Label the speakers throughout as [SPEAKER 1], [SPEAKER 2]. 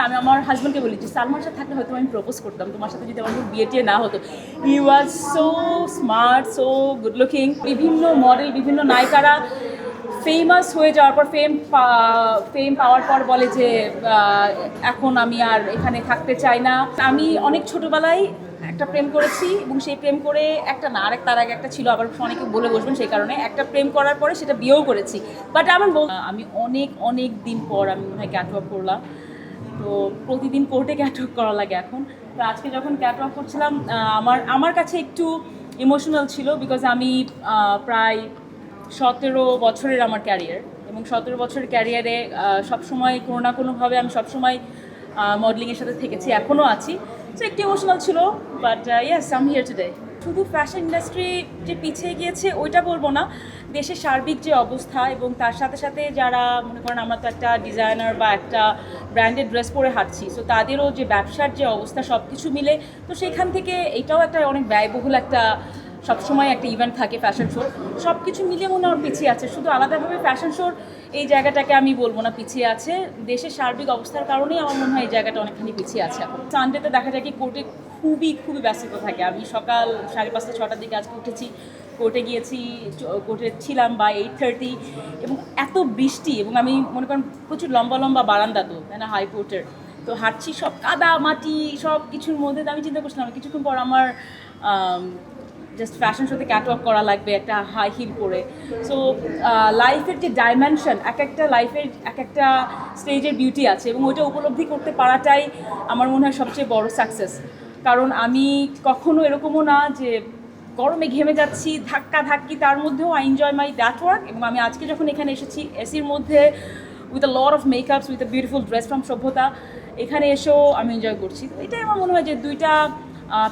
[SPEAKER 1] আমি আমার হাজব্যান্ডকে বলি যে সালমান শাহ থাকলে হয়তো আমি প্রপোজ করতাম। তোমার সাথে যদি আমার বিয়ে টিয়ে না হতো। He was so smart so good looking বিভিন্ন মডেল বিভিন্ন নায়িকারা ফেমাস হয়ে যাওয়ার পর ফেম ফেম পাওয়ার পর বলে যে এখন আমি আর এখানে থাকতে চাই না। আমি অনেক ছোটোবেলায় একটা প্রেম করেছি এবং সেই প্রেম করে একটা না, আরেক তার আগে একটা ছিল। আবার অনেকে বলে বসবেন সেই কারণে। একটা প্রেম করার পরে সেটা বিয়েও করেছি। বাট আমার আমি অনেক অনেক দিন পর আমি মনে হয় ক্যাটওয়াক করলাম। তো প্রতিদিন কোর্টে ক্যাটওয়াক করা লাগে এখন। তো আজকে যখন ক্যাটওয়াক করছিলাম আমার আমার কাছে একটু ইমোশনাল ছিল বিকজ আমি প্রায় সতেরো বছরের আমার ক্যারিয়ার এবং সতেরো বছরের ক্যারিয়ারে সবসময় কোনো না কোনোভাবে আমি সবসময় মডেলিংয়ের সাথে থেকেছি এখনও আছি। তো একটু ইমোশনাল ছিল but yes am here today শুধু ফ্যাশন ইন্ডাস্ট্রি যে পিছিয়ে গিয়েছে, ওইটা বলব না। দেশের সার্বিক যে অবস্থা এবং তার সাথে সাথে যারা, মনে করেন আমরা তো একটা ডিজাইনার বা একটা ব্র্যান্ডেড ড্রেস পরে হাঁটছি সো তাদেরও যে ব্যবসার যে অবস্থা সব কিছু মিলে, তো সেখান থেকে এটাও একটা অনেক ব্যয়বহুল একটা, সবসময় একটা ইভেন্ট থাকে ফ্যাশন শোর সব কিছু মিলিয়ে মনে হয় পিছিয়ে আছে, শুধু আলাদাভাবে ফ্যাশন শোর এই জায়গাটাকে আমি বলব না পিছিয়ে আছে। দেশের সার্বিক অবস্থার কারণেই আমার মনে হয় এই জায়গাটা অনেকখানি পিছিয়ে আছে সানডেতে দেখা যায় কি কোর্টে খুবই খুবই ব্যস্ততা থাকে। আমি সকাল সাড়ে পাঁচটা, ছটার দিকে আজকে উঠেছি কোর্টে গিয়েছি কোর্টে ছিলাম বা এইট থার্টি এবং এত বৃষ্টি এবং আমি মনে করেন প্রচুর লম্বা লম্বা বারান্দা তো, তাই না হাইকোর্টের তো হাঁটছি সব কাদা, মাটি, সব কিছুর মধ্যে, তো আমি চিন্তা করছিলাম কিছুক্ষণ পর আমার জাস্ট ফ্যাশন শোতে ক্যাটওয়াক করা লাগবে একটা হাই হিল পরে। সো লাইফের যে ডাইমেনশন এক একটা লাইফের এক একটা স্টেজের বিউটি আছে এবং ওইটা উপলব্ধি করতে পারাটাই আমার মনে হয় সবচেয়ে বড় সাকসেস কারণ আমি কখনো এরকমও না যে গরমে ঘেমে যাচ্ছি, ধাক্কা ধাক্কি, তার মধ্যেও I enjoy my that work এবং আমি আজকে যখন এখানে এসেছি এসির মধ্যে with a lot of makeups with a beautiful dress from Sabhyata এখানে এসেও আমি এনজয় করছি। তো এটাই আমার মনে হয় যে দুইটা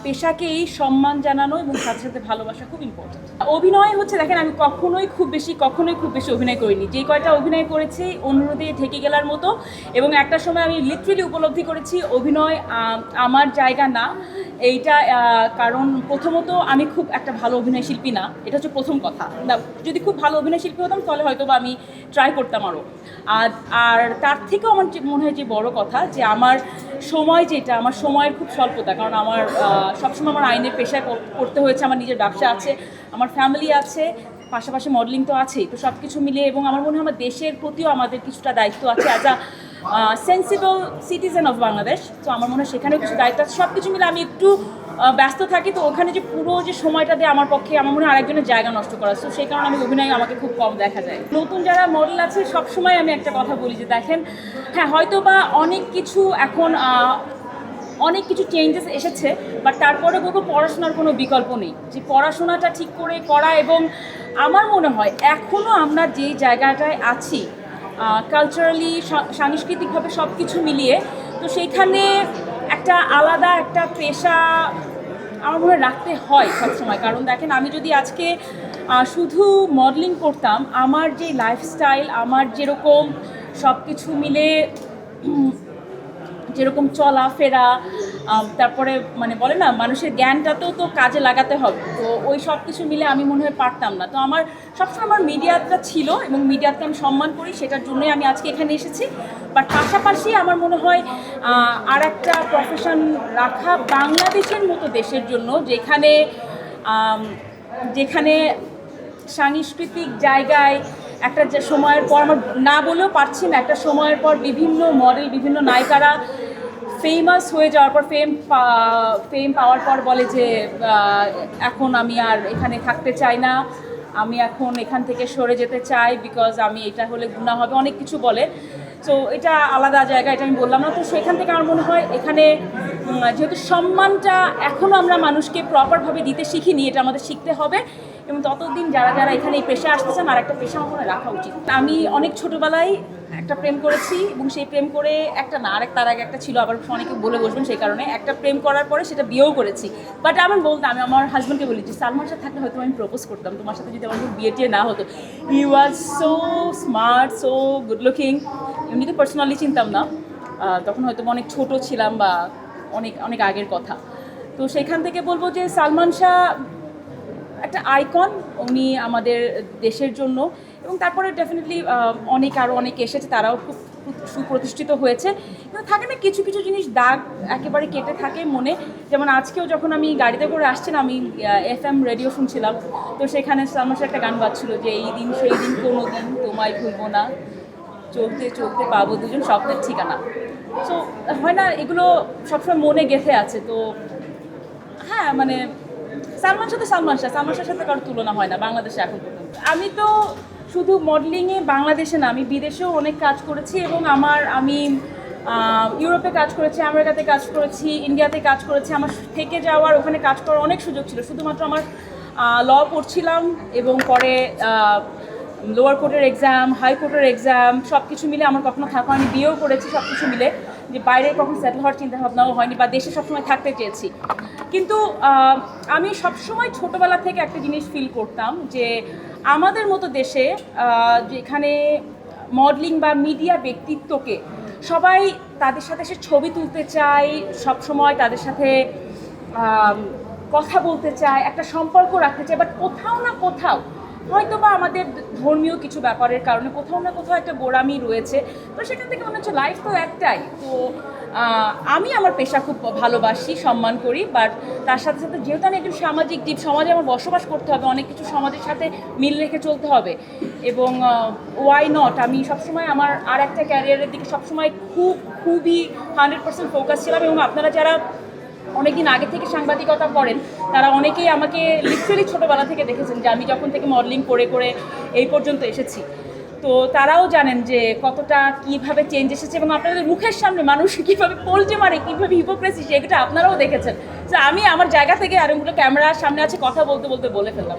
[SPEAKER 1] পেশাকেই সম্মান জানানো এবং সাথে সাথে ভালোবাসা খুব ইম্পর্টেন্ট অভিনয় হচ্ছে, দেখেন, আমি কখনোই খুব বেশি, কখনোই খুব বেশি অভিনয় করিনি। যে কয়টা অভিনয় করেছি অনুরোধে ঠেকে গেলার মতো, এবং একটা সময় আমি লিটারেলি উপলব্ধি করেছি অভিনয় আমার জায়গা না। এইটা কারণ প্রথমত আমি খুব একটা ভালো অভিনয় শিল্পী না। এটা হচ্ছে প্রথম কথা। যদি খুব ভালো অভিনয় শিল্পী হতাম, তাহলে হয়তো বা আমি ট্রাই করতাম আরও আর আর তার থেকেও আমার মনে হয় যে বড় কথা, যে আমার সময় যেটা, আমার সময়ের খুব স্বল্পতা, কারণ আমার সবসময় আমার আইনের পেশায় করতে হয়েছে, আমার নিজের ব্যবসা আছে, আমার ফ্যামিলি আছে, পাশাপাশি মডেলিং তো আছেই, তো সব কিছু মিলিয়ে এবং আমার মনে হয় আমার দেশের প্রতিও আমাদের কিছুটা দায়িত্ব আছে as a sensible citizen of Bangladesh তো আমার মনে হয় সেখানেও কিছু দায়িত্ব আছে সব কিছু মিলে আমি একটু ব্যস্ত থাকি, তো ওখানে যে পুরো যে সময়টা দিয়ে আমার পক্ষে, আমার মনে হয় আরেকজনের জায়গা নষ্ট করা। তো সেই কারণে আমি অভিনয় আমাকে খুব কম দেখা যায়। নতুন যারা মডেল আছে, সবসময় আমি একটা কথা বলি যে, দেখেন হ্যাঁ হয়তো বা অনেক কিছু এখন অনেক কিছু চেঞ্জেস এসেছে বাট তারপরে বলব পড়াশোনার কোনো বিকল্প নেই। যে পড়াশোনাটা ঠিক করে করা এবং আমার মনে হয় এখনও আমরা যেই জায়গাটায় আছি কালচারালি সাংস্কৃতিকভাবে সব কিছু মিলিয়ে, তো সেইখানে একটা আলাদা একটা পেশা আমার মনে রাখতে হয় সবসময়। কারণ দেখেন, আমি যদি আজকে শুধু মডেলিং করতাম, আমার যে লাইফস্টাইল আমার যেরকম সব কিছু মিলে যেরকম চলাফেরা তারপরে মানে বলে না, মানুষের জ্ঞানটাতেও তো কাজে লাগাতে হবে। তো ওই সব কিছু মিলে আমি মনে হয় পারতাম না। তো আমার, সবসময় আমার মিডিয়াটা ছিল এবং মিডিয়াকে আমি সম্মান করি, সেটার জন্যই আমি আজকে এখানে এসেছি। বাট পাশাপাশি আমার মনে হয় আর একটা প্রফেশন রাখা বাংলাদেশের মতো দেশের জন্য, যেখানে যেখানে সাংস্কৃতিক জায়গায় একটা যে সময়ের পর, আমার না বলেও পারছি না, একটা সময়ের পর বিভিন্ন মডেল বিভিন্ন নায়িকারা ফেমাস হয়ে যাওয়ার পর ফেম ফেম পাওয়ার পর বলে যে এখন আমি আর এখানে থাকতে চাই না। আমি এখন এখান থেকে সরে যেতে চাই বিকজ আমি এটা হলে গুণা হবে, অনেক কিছু বলে। তো এটা আলাদা জায়গা, এটা আমি বললাম না। তো সেখান থেকে আমার মনে হয় এখানে যেহেতু সম্মানটা এখনও আমরা মানুষকে প্রপারভাবে দিতে শিখিনি, এটা আমাদের শিখতে হবে। এবং ততদিন যারা যারা এখানে এই পেশা আসতেছেন, আর একটা পেশা আমার রাখা উচিত। আমি অনেক ছোটোবেলায় একটা প্রেম করেছি এবং সেই প্রেম করে একটা না, আরেক তার আগে একটা ছিল, আবার অনেকে বলে বসবেন সেই কারণে। একটা প্রেম করার পরে সেটা বিয়েও করেছি। বাট আমার বলতাম আমি আমার হাজব্যান্ডকে বলি যে সালমান শাহ থাকলে হয়তো আমি প্রপোজ করতাম। তোমার সাথে যদি আমার বিয়ে টিয়ে না হতো। He was so smart so good looking এমনি তো পার্সোনালি চিনতাম না। তখন হয়তো অনেক ছোট ছিলাম বা অনেক অনেক আগের কথা। তো সেখান থেকে বলব যে, সালমান শাহ একটা আইকন উনি আমাদের দেশের জন্য। এবং তারপরে ডেফিনেটলি অনেক আরও অনেক এসেছে, তারাও খুব সুপ্রতিষ্ঠিত হয়েছে। কিন্তু থাকে না, কিছু কিছু জিনিস দাগ একেবারে কেটে থাকে মনে। যেমন আজকেও যখন আমি গাড়িতে করে আসছিলাম, আমি এফ এম রেডিও শুনছিলাম। তো সেখানে সালমান শাহ একটা গান বাজছিল যে, এই দিন সেই দিন কোনো দিন তোমায় ভুলবো না। চলতে চলতে পাবো দুজন স্বপ্নের ঠিকানা। সো হয় না, এগুলো সবসময় মনে গেঁথে আছে। তো হ্যাঁ মানে সালমান তো সালমান শাহ সালমান শাহের সাথে কারোর তুলনা হয় না, বাংলাদেশে এখন পর্যন্ত। আমি তো শুধু মডেলিংয়ে বাংলাদেশে না, আমি বিদেশেও অনেক কাজ করেছি এবং আমার, আমি ইউরোপে কাজ করেছি, আমেরিকাতে কাজ করেছি, ইন্ডিয়াতে কাজ করেছি, আমার থেকে যাওয়ার ওখানে কাজ করার অনেক সুযোগ ছিল। শুধুমাত্র আমার ল পড়ছিলাম এবং পরে লোয়ার কোর্টের এক্সাম হাই কোর্টের এক্সাম সব কিছু মিলে আমার কখনো থাকা আমি বিয়েও করেছি সব কিছু মিলে। যে বাইরে কখনো সেটেল হওয়ার চিন্তা ভাবনাও হয়নি বা দেশে সবসময় থাকতে চেয়েছি। কিন্তু আমি সবসময় ছোটোবেলা থেকে একটা জিনিস ফিল করতাম যে আমাদের মতো দেশে যেখানে মডেলিং বা মিডিয়া ব্যক্তিত্বকে সবাই তাদের সাথে সে ছবি তুলতে চায়, সবসময় তাদের সাথে কথা বলতে চায়, একটা সম্পর্ক রাখতে চায় বাট কোথাও না কোথাও হয়তো বা আমাদের ধর্মীয় কিছু ব্যাপারের কারণে কোথাও না কোথাও একটা গোড়ামি রয়েছে। তো সেখান থেকে মনে হচ্ছে লাইফ তো একটাই। তো আমি আমার পেশা খুব ভালোবাসি, সম্মান করি বাট তার সাথে সাথে যেহেতু আমি একজন সামাজিক জীব সমাজে আমার বসবাস করতে হবে, অনেক কিছু সমাজের সাথে মিল রেখে চলতে হবে। এবং ওয়াই নট আমি সবসময় আমার আর একটা ক্যারিয়ারের দিকে সবসময় খুব, খুবই হান্ড্রেড পার্সেন্ট ফোকাস ছিলাম এবং আপনারা যারা অনেকদিন আগে থেকে সাংবাদিকতা করেন, তারা অনেকেই আমাকে লিটারেলি ছোটোবেলা থেকে দেখেছেন যে আমি যখন থেকে মডেলিং করে করে এই পর্যন্ত এসেছি। তো তারাও জানেন যে কতটা কীভাবে চেঞ্জ এসেছে এবং আপনাদের মুখের সামনে মানুষ কীভাবে পোলটে মারে, কীভাবে হিপোক্রেসি সেটা আপনারাও দেখেছেন। তো আমি আমার জায়গা থেকে আর ক্যামেরার সামনে আছে, কথা বলতে বলতে বলে ফেললাম